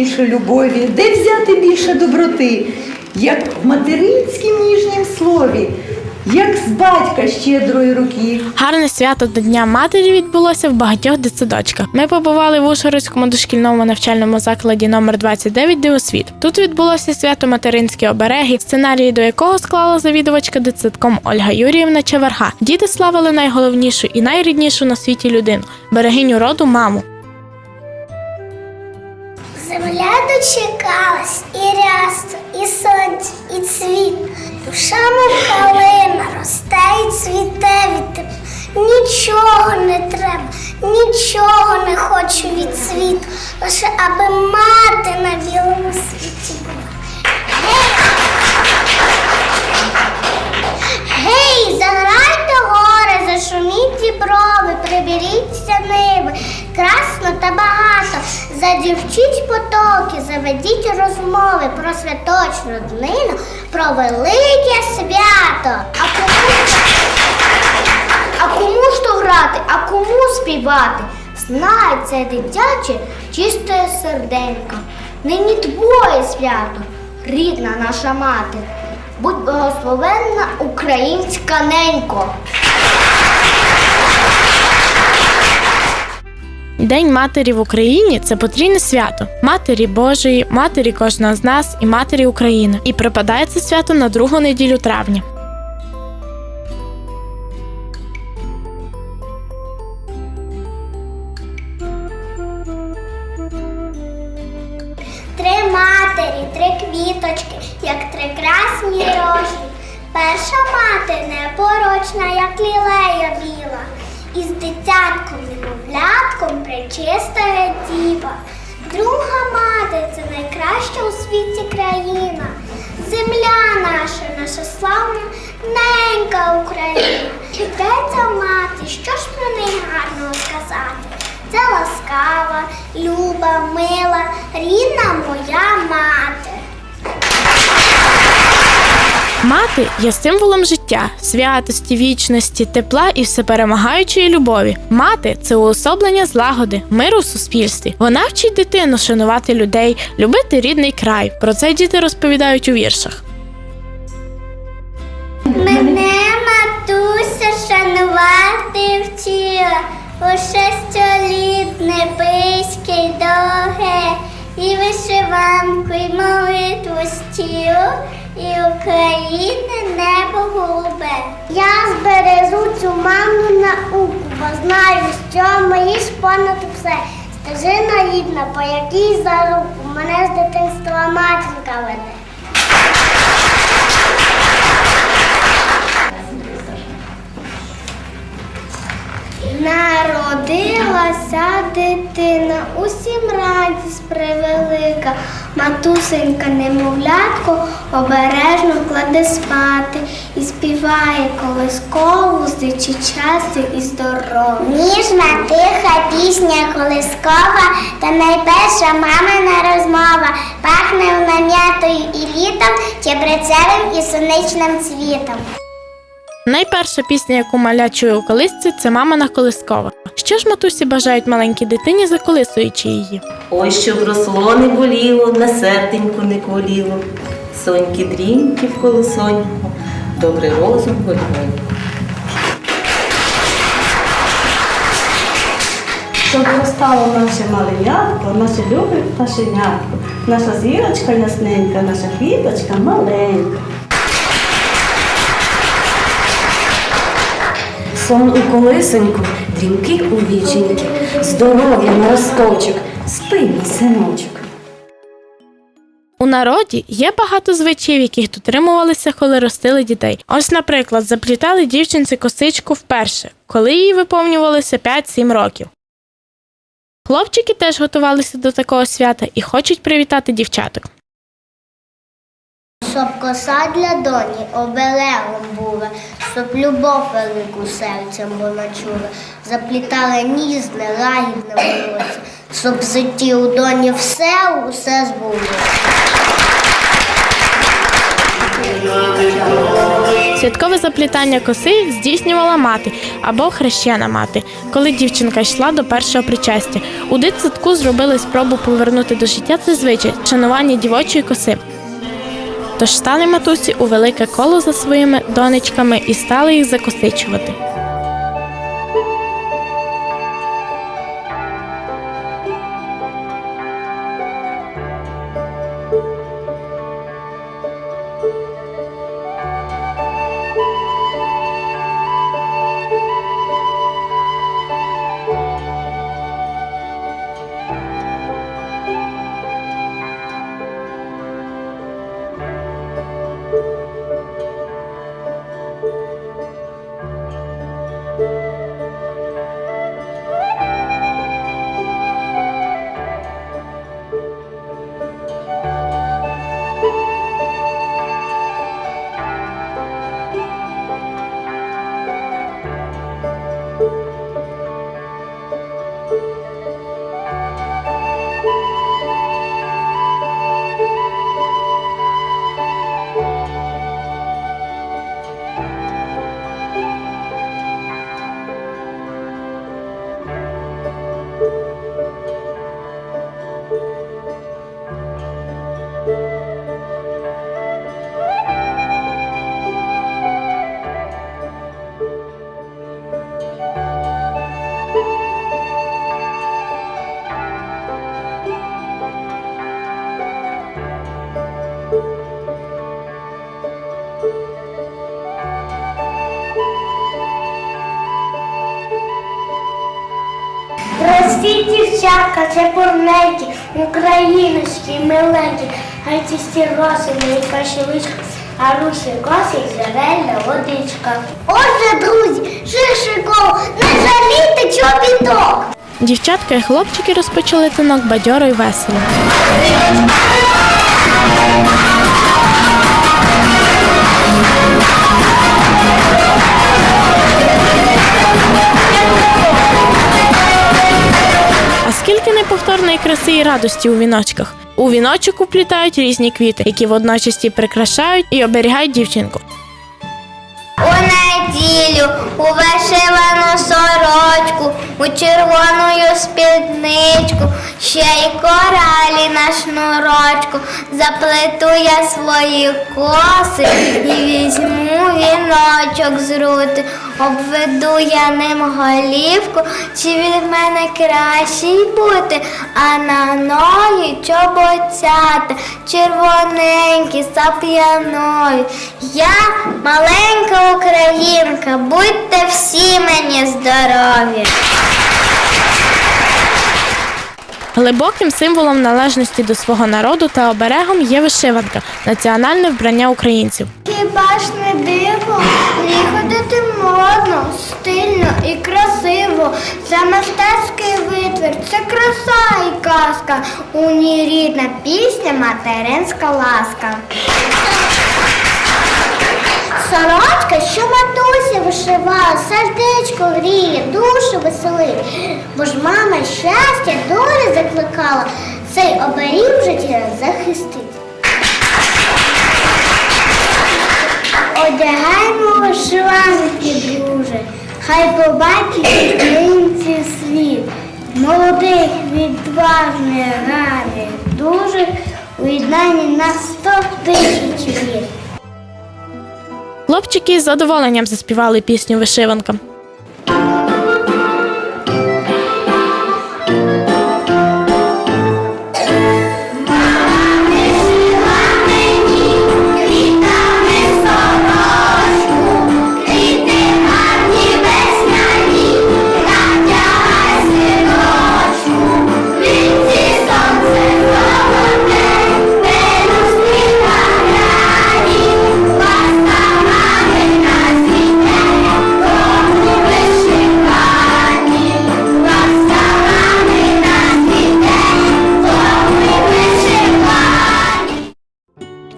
більше любові, де взяти більше доброти, як в материнськім ніжнім слові, як з батька щедрої руки. Гарне свято до Дня матері відбулося в багатьох дитсадочках. Ми побували в Ужгородському дошкільному навчальному закладі номер 29 Дивосвіт. Тут відбулося свято материнські обереги, сценарії до якого склала завідувачка дитсадком Ольга Юріївна Чеверга. Діти славили найголовнішу і найріднішу на світі людину берегиню роду маму. Дочекалась і рясу, і сонце, і цвіт. Душа мов калина росте і цвіте від тебе. Нічого не треба, нічого не хочу від світу, лише аби мати на білому світі була. Гей, заграйте гори, зашуміть діброви, приберіться ниви, красно та багато. Задівчіть заведіть розмови про святочну днину, про велике свято. А кому, а кому ж то грати, а кому співати? Знай це дитяче, чисте серденько. Нині твоє свято, рідна наша мати. Будь благословенна українська ненько. День матері в Україні це потрійне свято матері Божої, матері кожного з нас і матері України. І припадає це свято на другу неділю травня. Три матері, три квіточки, як три красні рожі. Перша мати непорочна, як лілея біла, і з дитятком немовлятком пречистая діва. Друга мати це найкраща у світі країна. Земля наша, наша славна ненька Україна. Ця мати? Що ж про неї гарного сказати? Це ласкава, люба, мила, рідна моя мати. Мати є символом життя, святості, вічності, тепла і всеперемагаючої любові. Мати це уособлення злагоди, миру в суспільстві. Вона вчить дитину шанувати людей, любити рідний край. Про це діти розповідають у віршах. Мене матуся шанувати вчила, лише століт небиське й довге, і вишиванку, і молитву стілу, і України небо голубе. Я збережу цю маму науку, бо знаю, що мої ж понад все. Стежина рідна, по якій за руку мене з дитинства матінка веде. Народилася дитина, усім радість превелика. Матусенька немовлятко обережно кладе спати і співає колискову з дичі і здоров'я. Ніжна тиха пісня колискова та найперша мамина розмова. Пахне вона м'ятою і літом, чебрецевим і сонячним цвітом. Найперша пісня, яку маля чує у колисці, це мамина колискова. Що ж матусі бажають маленькій дитині, заколисуючи її? Ой, щоб росло не боліло, на серденьку не коліло. Соньки дріньки в колосоньку, добрий розум голівоньку. Щоб зростало наше маленятко, наше любе пташенятко, наша зірочка ясненька, наша квіточка маленька. Сон у колисоньку, дрімки у віченьки, здоров'я на росточок, спи, синочок. У народі є багато звичаїв, яких дотримувалися, коли ростили дітей. Ось, наприклад, заплітали дівчинці косичку вперше, коли їй виповнювалося 5-7 років. Хлопчики теж готувалися до такого свята і хочуть привітати дівчаток. Щоб коса для доні оберегом була, щоб любов велику серцем вона чула, заплітали ніжне, лагідне волосся, щоб в житті у доні все, усе збулося. Святкове заплітання коси здійснювала мати або хрещена мати, коли дівчинка йшла до першого причастя. У дитсадку зробили спробу повернути до життя цей звичай шанування дівочої коси. Тож стали матусі у велике коло за своїми донечками і стали їх закосичувати. Дівчатка, це бурненькі, україночки, миленькі, хай ці стіроси, мої кашеличка, а русі коси зелена водичка. Отже, друзі, шишико, не жалійте чобіток. Дівчатка і хлопчики розпочали танок бадьоро й весело. Неповторної краси і радості у віночках. У віночок уплітають різні квіти, які водночас прикрашають і оберігають дівчинку. У неділю, у вишивану сорочку, у червону спідничку, ще й коралі на шнурочку, заплету я свої коси і візьму віночок з рути, обведу я ним голівку, чи від мене кращий бути, а на ноги чоботяти, червоненькі, сап'янові. Я маленька українка, будьте всі мені здорові. Глибоким символом належності до свого народу та оберегом є вишиванка національне вбрання українців. Хіба ж не диво, ходити модно, стильно і красиво. Це мистецький витвір, це краса і казка. У ній рідна пісня, материнська ласка. Сорочка, що матуся сердечко гріє, душу веселить. Бо ж мама щастя долі закликала, цей оберіг в житті захистить. Одягаємо вишиванки, друже, хай побачить українці світ. Молодих, відважних, гарних, дуже у єднанні на сто тисяч літ. Хлопчики з задоволенням заспівали пісню Вишиванка.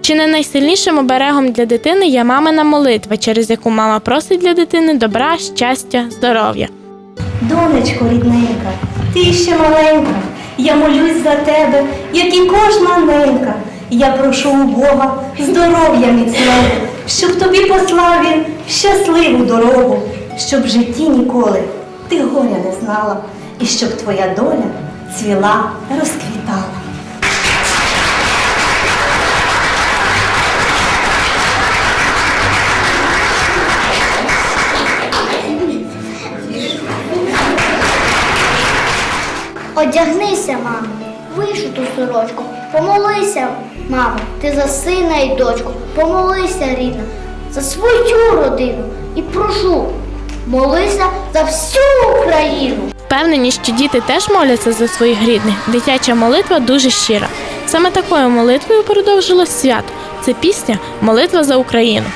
Чи не найсильнішим оберегом для дитини є мамина молитва, через яку мама просить для дитини добра, щастя, здоров'я. Донечко рідненька, ти ще маленька, я молюсь за тебе, як і кожна ненька. Я прошу у Бога здоров'я міцного, щоб тобі послав він щасливу дорогу, щоб в житті ніколи ти горя не знала, і щоб твоя доля цвіла, розквітала. Одягнися, мамо, вишиту сорочку, помолися, мамо, ти за сина і дочку, помолися, рідна, за свою родину і прошу, молися за всю Україну. Впевнені, що діти теж моляться за своїх рідних. Дитяча молитва дуже щира. Саме такою молитвою продовжилось свято. Це пісня Молитва за Україну.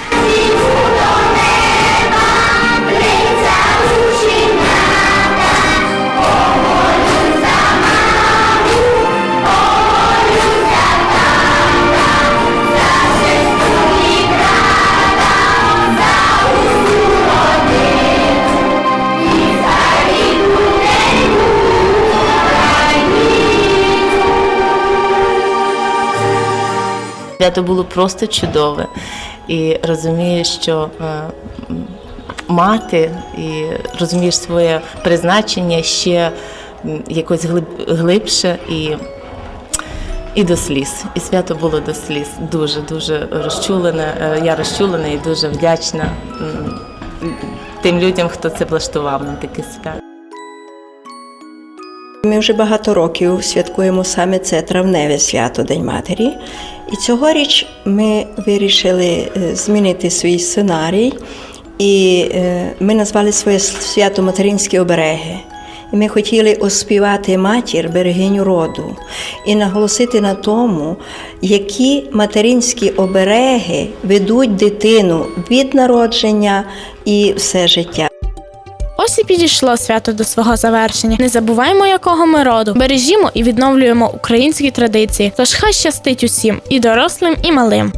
Свято було просто чудове. І розумієш, що е, мати і розумієш своє призначення ще якось глиб, глибше і, і до сліз. І свято було до сліз. Дуже дуже розчулене. Е, Я розчулена і дуже вдячна тим людям, хто це влаштував на таке свято. Ми вже багато років святкуємо саме це травневе свято День Матері. І цьогоріч ми вирішили е, змінити свій сценарій, і е, ми назвали своє свято Материнські обереги. І ми хотіли оспівати матір берегиню роду і наголосити на тому, які материнські обереги ведуть дитину від народження і все життя. Ось і підійшло свято до свого завершення. Не забуваймо, якого ми роду. Бережімо і відновлюємо українські традиції. Тож хай щастить усім і дорослим, і малим.